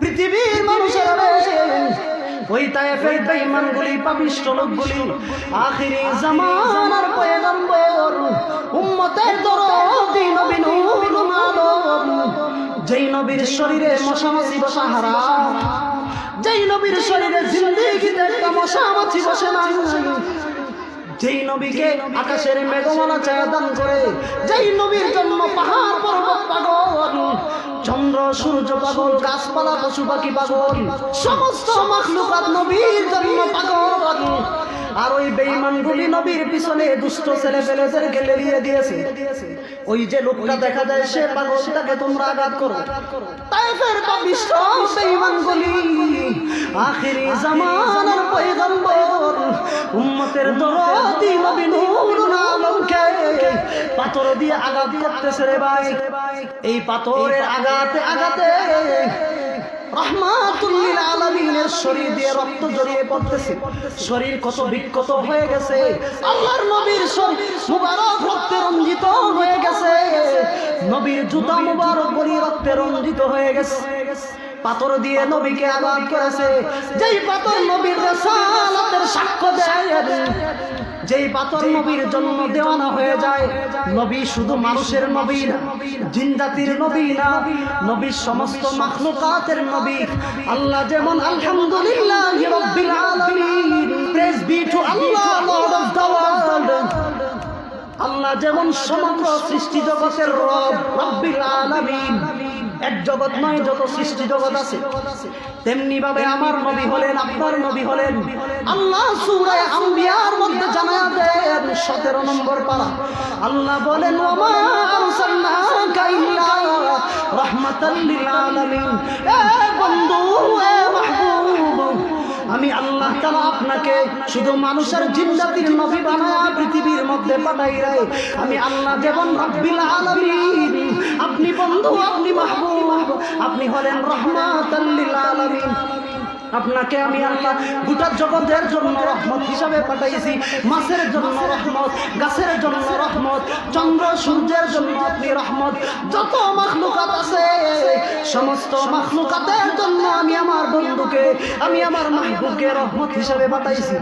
পৃথিবীর মানুষেরা ওই তায়েফের বেঈমানগুলি পাপিষ্ট লোকগুলি আখিরি জামানার পয়গম্বর, উম্মতের দরদি নবী নূরুল আলম, যেই নবীর শরীরে মশামাছি বসা হারাম, যেই নবীর শরীরে জিন্দেগিতে একটা মশামাছি বসে না যেই নবীকে আকাশের মেঘমালা ছায়া দান করে যেই নবীর জন্য পাহাড় পর্বত পাগল চন্দ্র সূর্য পাগল গাছপালা পশু পাখি পাগল সমস্ত মাখলুকাত নবীর জন্য পাগল। আর ওই বেঈমানগুলি নবীর পিছনে দুষ্ট ছেলে পেলেদেরকে লেলিয়ে দিয়েছে। ওই যে লোকটা দেখা যায় সে পাগল তাকে তোমরা আঘাত করো। তাইফের পাপিষ্ট বেঈমানগুলি। আখিরি পয়গম্বর উম্মতের দরদি নবী নূরুল আলমকে পাথর দিয়ে আঘাত করতেছে রে ভাই। এই পাথরের আঘাতে আঘাতে রহমাতুল্লিল আলামিনের শরীর দিয়ে রক্ত জড়িয়ে পড়তেছে। শরীর কত বিক্ষত হয়ে গেছে। আল্লাহর নবীর শরীর মুবারক রক্তে রঞ্জিত হয়ে গেছে। নবীর জুতা মুবারক রক্তে রঞ্জিত হয়ে গেছে। পাথর দিয়ে নবীকে আঘাত করেছে। যেই পাথর নবীর রেসালাতের সাক্ষ্য দেয় যেই পাথর নবীর জন্ম দেওয়ানা হয়ে যায় নবী শুধু মানুষের নবী না জিন জাতির নবী না নবীর সমস্ত মাখলুকাতের নবী। আল্লাহ যেমন আলহামদুলিল্লাহ রাব্বিল আলামিন praise be to Allah lord Allah যেমন সমগ্র সৃষ্টি জগতের রব রব্বিল আলামিন। এক জগৎ নয় যত সৃষ্টি জগৎ আছে। তেমনি ভাবে আমার নবী হলেন আপনার নবী হলেন। আল্লাহ সূরা আম্বিয়ার মধ্যে জানা দেন 17 নম্বর পারা। আল্লাহ বলেন ওমা আরসালনাকা ইল্লা রাহমাতাল লিল আলামিন। আপনাকে শুধু মানুষের জিন্দাতির নবী বানায়া পৃথিবীর মধ্যে পাঠাই রায় আমি আল্লাহ যেমন রব্বিল আলামিন, আপনি বন্ধু, আপনি মাহবুব, আপনি হলেন রহমাতাল্লিল আলামিন। আপনাকে আমি আল্লাহ গোটা জগতের জন্য রহমত হিসাবে পাঠাইছি। মাছের জন্য রহমত, গাছের জন্য রহমত, চন্দ্র, সূর্যের জন্য আপনি রহমত। যত মাখলুকাত আছে, সমস্ত মাখলুকাতের জন্য আমি আমার বন্ধুকে, আমি আমার মাহবুবকে রহমত হিসাবে পাঠাইছি।